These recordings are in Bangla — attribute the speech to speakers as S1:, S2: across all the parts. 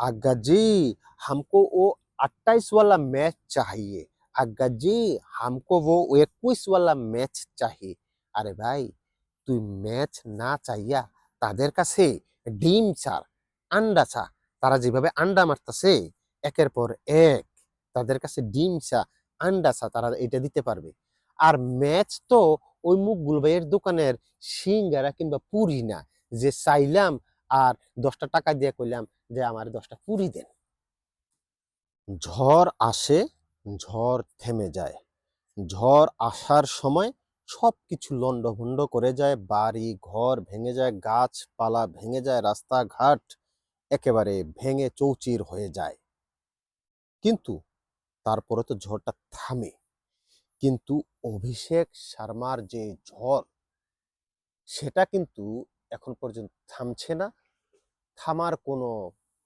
S1: आज्ञा जी हमको वो अट्ठाईस वाला मैच चाहिए आज्ञा जी हमको वो इक्कीस वाला ম্যাচ चाहिए আরে ভাই তুই ম্যাচ না চাইয়া তাদের কাছে ডিম চার আন্ডা চা তারা যেভাবে আন্ডা মারতেছে একের পর এক তাদের কাছে ডিম চা আন্ডা চা তারা এটা দিতে পারবে আর ম্যাচ তো ওই মুকগুল ভাইয়ের দোকানের সিঙ্গারা কিংবা পুরি না যে চাইলাম আর দশটা টাকা দিয়ে কইলাম যে আমার দশটা পুরি দেন। ঝড় আসে, ঝড় থেমে যায়। ঝড় আসার সময় সব কিছু লন্ডভন্ড করে যায়, বাড়ি, ঘর ভেঙে যায়, গাছপালা ভেঙে যায়, রাস্তাঘাট একেবারে ভেঙে চৌচির হয়ে যায়। কিন্তু তারপরে তো ঝড়টা থামে। কিন্তু অভিষেক শর্মার যে ঝড়, সেটা কিন্তু এখন পর্যন্ত থামছে না। থামার কোনো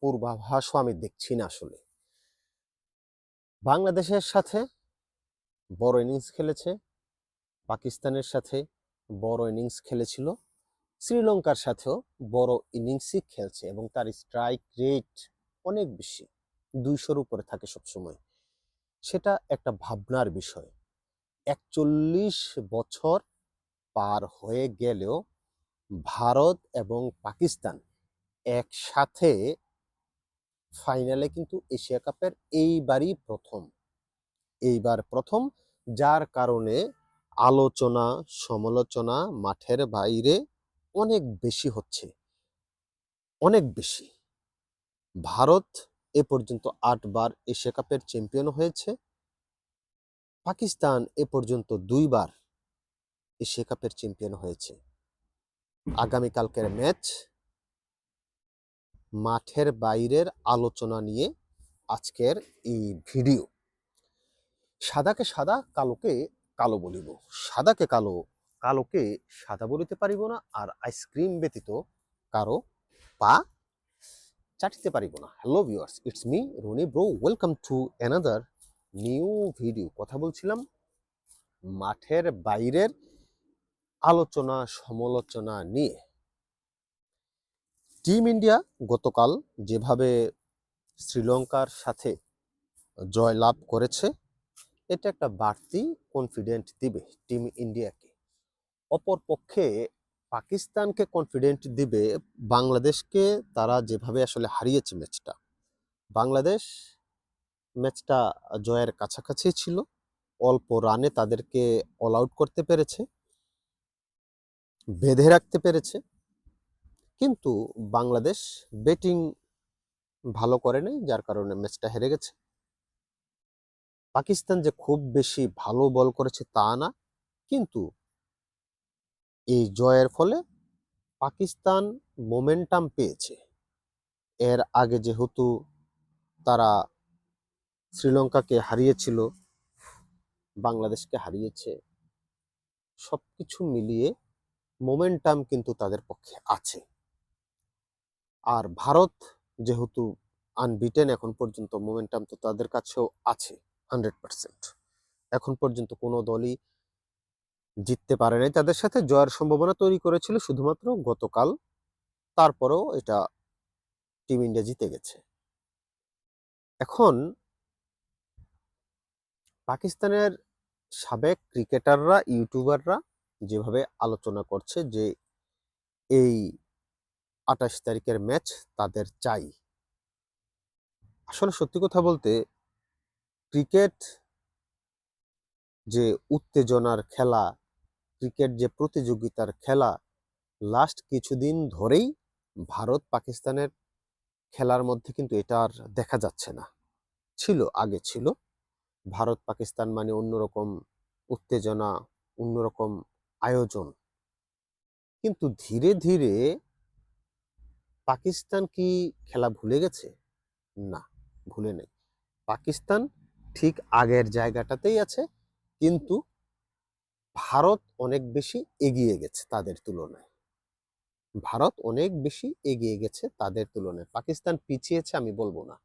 S1: পূর্বাভাসও আমি দেখছি না আসলে। বাংলাদেশের সাথে বড় ইনিংস খেলেছে, পাকিস্তানের সাথে বড় ইনিংস খেলেছিল, শ্রীলঙ্কার সাথেও বড় ইনিংসই খেলছে এবং তার স্ট্রাইক রেট অনেক বেশি, দুইশোর উপরে থাকে সবসময়। সেটা একটা ভাবনার বিষয়। একচল্লিশ বছর পার হয়ে গেলেও ভারত এবং পাকিস্তান একসাথে ফাইনালে কিন্তু এশিয়া কাপের এইবারই প্রথম। এইবার প্রথম, যার কারণে আলোচনা, সমালোচনা মাঠের বাইরে অনেক বেশি হচ্ছে। অনেক বেশি। ভারত এ পর্যন্ত আটবার এশিয়া কাপের চ্যাম্পিয়ন হয়েছে। পাকিস্তান এ পর্যন্ত দুইবার এশিয়া কাপের চ্যাম্পিয়ন হয়েছে। আগামীকালকের ম্যাচ মাঠের বাইরের আলোচনা নিয়ে আজকের এই ভিডিও। সাদাকে সাদা, কালোকে কালো বলিব। সাদাকে কালো, কালোকে সাদা বলিতে পারিব না আর আইসক্রিম ব্যতীত কারও পা চাটিতে পারিব না। Hello viewers it's me Roni bro welcome to another new video কথা বলছিলাম মাঠের বাইরের আলোচনা, সমালোচনা নিয়ে। টিম ইন্ডিয়া গতকাল যেভাবে শ্রীলঙ্কার সাথে জয়লাভ করেছে, এটা একটা বাড়তি কনফিডেন্ট দিবে টিম ইন্ডিয়াকে অপর পক্ষে পাকিস্তানকে কনফিডেন্ট দিবে, বাংলাদেশকে তারা যেভাবে আসলে হারিয়েছে ম্যাচটা, বাংলাদেশ ম্যাচটা জয়ের কাছাকাছি ছিল, অল্প রানে তাদেরকে অল আউট করতে পেরেছে, বেঁধে রাখতে পেরেছে। কিন্তু বাংলাদেশ ব্যাটিং ভালো করে নাই, যার কারণে ম্যাচটা হেরে গেছে। পাকিস্তান যে খুব বেশি ভালো বল করেছে তা না, কিন্তু এই জয়ের ফলে পাকিস্তান মোমেন্টাম পেয়েছে। এর আগে যেহেতু তারা শ্রীলঙ্কাকে হারিয়েছিল, বাংলাদেশকে হারিয়েছে সব কিছু মিলিয়ে মোমেন্টাম কিন্তু তাদের পক্ষে আছে। আর ভারত যেহেতু আনবিটেন এখন পর্যন্ত মোমেন্টাম তো তাদের কাছেও আছে হান্ড্রেড পার্সেন্ট এখন পর্যন্ত কোনো দলই জিততে পারে নাই। তাদের সাথে জয়ের সম্ভাবনা তৈরি করেছিল শুধুমাত্র গতকাল, তারপরেও এটা টিম ইন্ডিয়া জিতে গেছে। এখন পাকিস্তানের সাবেক ক্রিকেটাররা ইউটিউবাররা যেভাবে আলোচনা করছে যে এই আঠাশ তারিখের ম্যাচ তাদের চাই। আসলে সত্যি কথা বলতে ক্রিকেট যে উত্তেজনার খেলা ক্রিকেট যে প্রতিযোগিতার খেলা লাস্ট কিছুদিন ধরেই ভারত পাকিস্তানের খেলার মধ্যে কিন্তু এটা আর দেখা যাচ্ছে না। ছিল, আগে ছিল। ভারত পাকিস্তান মানে অন্যরকম উত্তেজনা, অন্যরকম আয়োজন। কিন্তু ধীরে ধীরে পাকিস্তান কি খেলা ভুলে গেছে? না, ভুলে নেই। পাকিস্তান ঠিক আগের জায়গাটাতেই আছে, কিন্তু ভারত অনেক বেশি এগিয়ে গেছে তাদের তুলনায়। ভারত অনেক বেশি এগিয়ে গেছে তাদের তুলনায়। পাকিস্তান পিছিয়েছে আমি বলব না,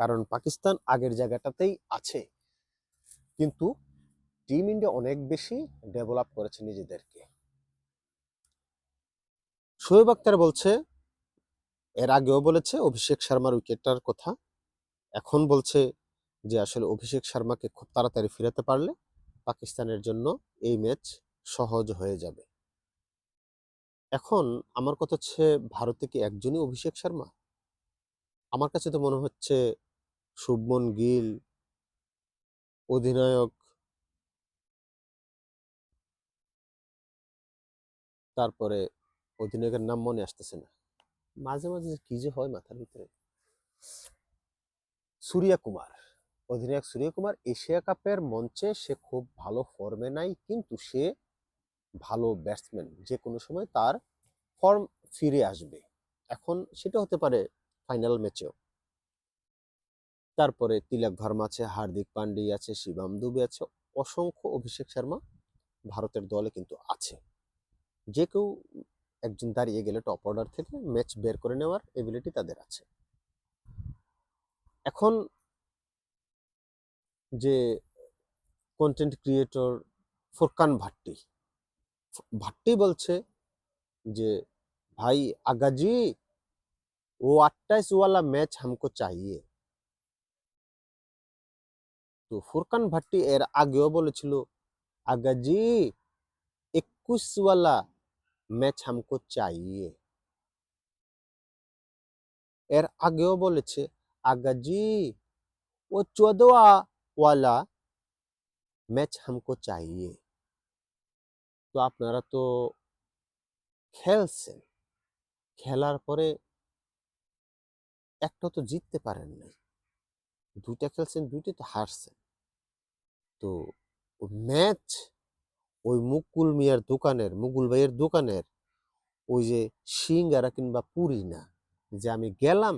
S1: কারণ পাকিস্তান আগের জায়গাটাতেই আছে। কিন্তু টিম ইন্ডিয়া অনেক বেশি ডেভেলপ করেছে নিজেদেরকে। শোয়েব আক্তার বলছে এর আগেও বলেছে অভিষেক শর্মার উইকেটটার কথা। এখন বলছে যে, আসলে অভিষেক শর্মাকে খুব তাড়াতাড়ি ফিরাতে পারলে পাকিস্তানের জন্য এই ম্যাচ সহজ হয়ে যাবে। এখন আমার কথা হচ্ছে, ভারতে কি একজনই অভিষেক শর্মা? আমার কাছে তো মনে হচ্ছে শুভমন গিল, অধিনায়ক তারপরে অধিনায়কের নাম মনে আসতেছে না। মাঝে মাঝে কি যে হয় মাথার ভিতরে। সূর্যা কুমার অধিনায়ক সূর্য কুমার এশিয়া কাপের মঞ্চে সে খুব ভালো ফর্মে নাই, কিন্তু সে ভালো ব্যাটসম্যান যে কোনো সময় তার ফর্ম ফিরে আসবে। এখন সেটা হতে পারে ফাইনাল ম্যাচেও তারপরে তিলক ভার্মা আছে, হার্দিক পান্ডে আছে, শিবাম দুবে আছে, অসংখ্য অভিষেক শর্মা ভারতের দলে কিন্তু আছে। যে কেউ একজন দাঁড়িয়ে গেলে টপ অর্ডার থেকে ম্যাচ বের করে নেওয়ার এবিলিটি তাদের আছে। এখন যে কন্টেন্ট ক্রিয়েটর ফোরকান ভাট্টি ভাট্টি বলছে যে, ভাই আগাজি, ও আট্টাইশওয়ালা ম্যাচ হামকো চাইয়ে। তো ফুরকান ভাট্টি এর আগেও বলেছিল, আগাজি একুশওয়ালা ম্যাচ হামকো চাইয়ে এর আগেও বলেছে আগাজি ও চোদওয়ালা ম্যাচ হামকো চাইয়ে তো আপনারা তো খেলছেন খেলার পরে একটা তো জিততে পারেন নাই দুইটা খেলছেন দুইটা তো হারছেন তো ম্যাচ ওই মুকুল মিয়ার দোকানের, মুকুল ভাইয়ের দোকানের ওই যে সিঙ্গারা কিংবা পুরি না, যে আমি গেলাম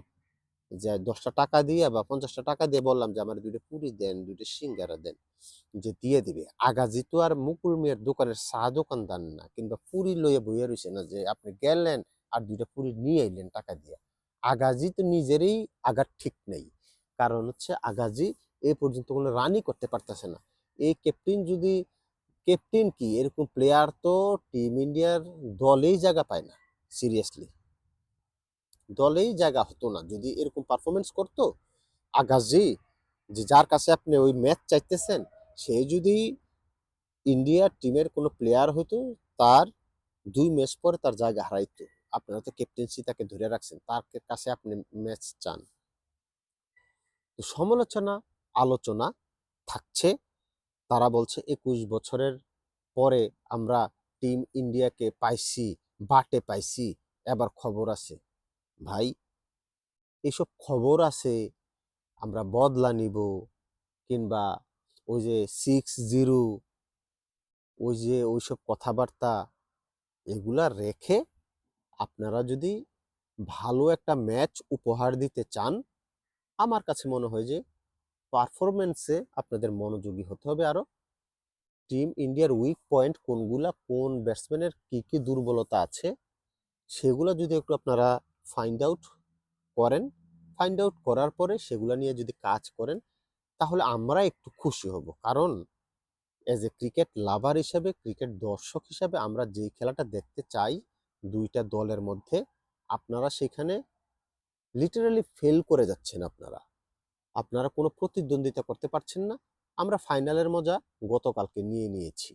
S1: যে দশটা টাকা দিয়ে বা পঞ্চাশটা টাকা দিয়ে বললাম যে, আমার দুইটা পুরি দেন, দুইটা সিঙ্গারা দেন। যে দিয়ে দিবে। আগাজি তো আর মুকুল মিয়ার দোকানের চা দোকানদার না কিংবা পুরি লইয়া বইয়া রয়েছে না যে, আপনি গেলেন আর দুইটা পুরি নিয়ে আইলেন টাকা দিয়ে। আগাজি তো নিজেরই আগার ঠিক নেই। কারণ হচ্ছে আগাজি এ পর্যন্ত কোনো রানই করতে পারতেছে না। এই ক্যাপ্টেন যদি ক্যাপ্টেন কি? এরকম প্লেয়ার তো টিম ইন্ডিয়ার দলেই জায়গা পায় না সিরিয়াসলি দলেই জায়গা হতো না। যদি এরকম পারফরমেন্স করতো, আগাজি, যে যার কাছে আপনি ওই ম্যাচ চাইতেছেন, সে যদি ইন্ডিয়ার টিমের কোনো প্লেয়ার হতো, তার দুই ম্যাচ পরে তার জায়গা হারাইতো। আপনারা তো ক্যাপ্টেন্সি তাকে ধরে রাখছেন, তার কাছে আপনি ম্যাচ চান। সমালোচনা, আলোচনা থাকছে। তারা বলছে একুশ বছরের পরে আমরা টিম ইন্ডিয়াকে পাইছি, বাটে পাইছি, এবার খবর আছে। ভাই, এসব খবর আছে, আমরা বদলা নিব, কিংবা ওই যে সিক্স জিরো, ওই যে ওইসব কথাবার্তা, এগুলা রেখে আপনারা যদি ভালো একটা ম্যাচ উপহার দিতে চান, আমার কাছে মনে হয় যে পারফরমেন্সে আপনাদের মনোযোগী হতে হবে আরও। টিম ইন্ডিয়ার উইক পয়েন্ট কোনগুলা? কোন ব্যাটসম্যানের কি কি দুর্বলতা আছে? সেগুলো যদি একটু আপনারা ফাইন্ড আউট করেন। ফাইন্ড আউট করার পরে সেগুলো নিয়ে যদি কাজ করেন, তাহলে আমরা একটু খুশি হব। কারণ এজ এ ক্রিকেট লাভার হিসাবে ক্রিকেট দর্শক হিসাবে আমরা যেই খেলাটা দেখতে চাই, দুইটা দলের মধ্যে, আপনারা সেখানে লিটারালি ফেল করে যাচ্ছেন আপনারা। আপনারা কোনো প্রতিদ্বন্দ্বিতা করতে পারছেন না। আমরা ফাইনালের মজা গতকালকে নিয়ে নিয়েছি।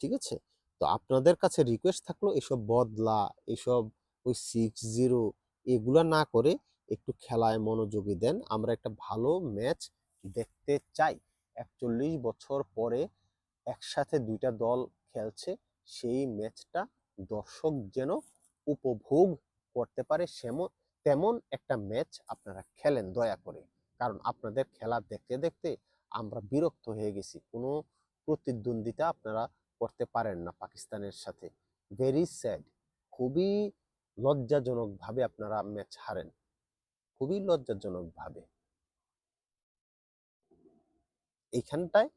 S1: ঠিক আছে? তো আপনাদের কাছে রিকোয়েস্ট থাকল এসব বদলা, এসব ওই সিক্স জিরো এগুলা না করে একটু খেলায় মনোযোগী দেন। আমরা একটা ভালো ম্যাচ দেখতে চাই। একচল্লিশ বছর পরে একসাথে দুইটা দল খেলছে, সেই ম্যাচটা দর্শক যেন উপভোগ করতে পারে সেমন, তেমন একটা ম্যাচ আপনারা খেলেন, দয়া করে। কারণ আপনাদের খেলা দেখতে দেখতে আমরা বিরক্ত হয়ে গেছি। কোনো প্রতিদ্বন্দ্বিতা আপনারা করতে পারেন না পাকিস্তানের সাথে। ভেরি স্যাড খুবই লজ্জাজনকভাবে আপনারা ম্যাচ হারেন। খুবই লজ্জাজনকভাবে। এইখানটায়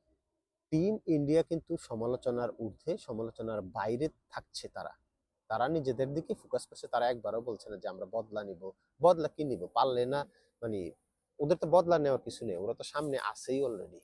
S1: টিম ইন্ডিয়া কিন্তু সমালোচনার ঊর্ধ্বে, সমালোচনার বাইরে থাকছে তারা। তারা নিজেদের দিকে ফোকাস করছে। তারা একবারও বলছে না যে আমরা বদলা নিব। বদলা কি নিব? পারলে না মানে ওদের তো বদলা নেওয়ার কিছু নেই ওরা তো সামনে আছেই অলরেডি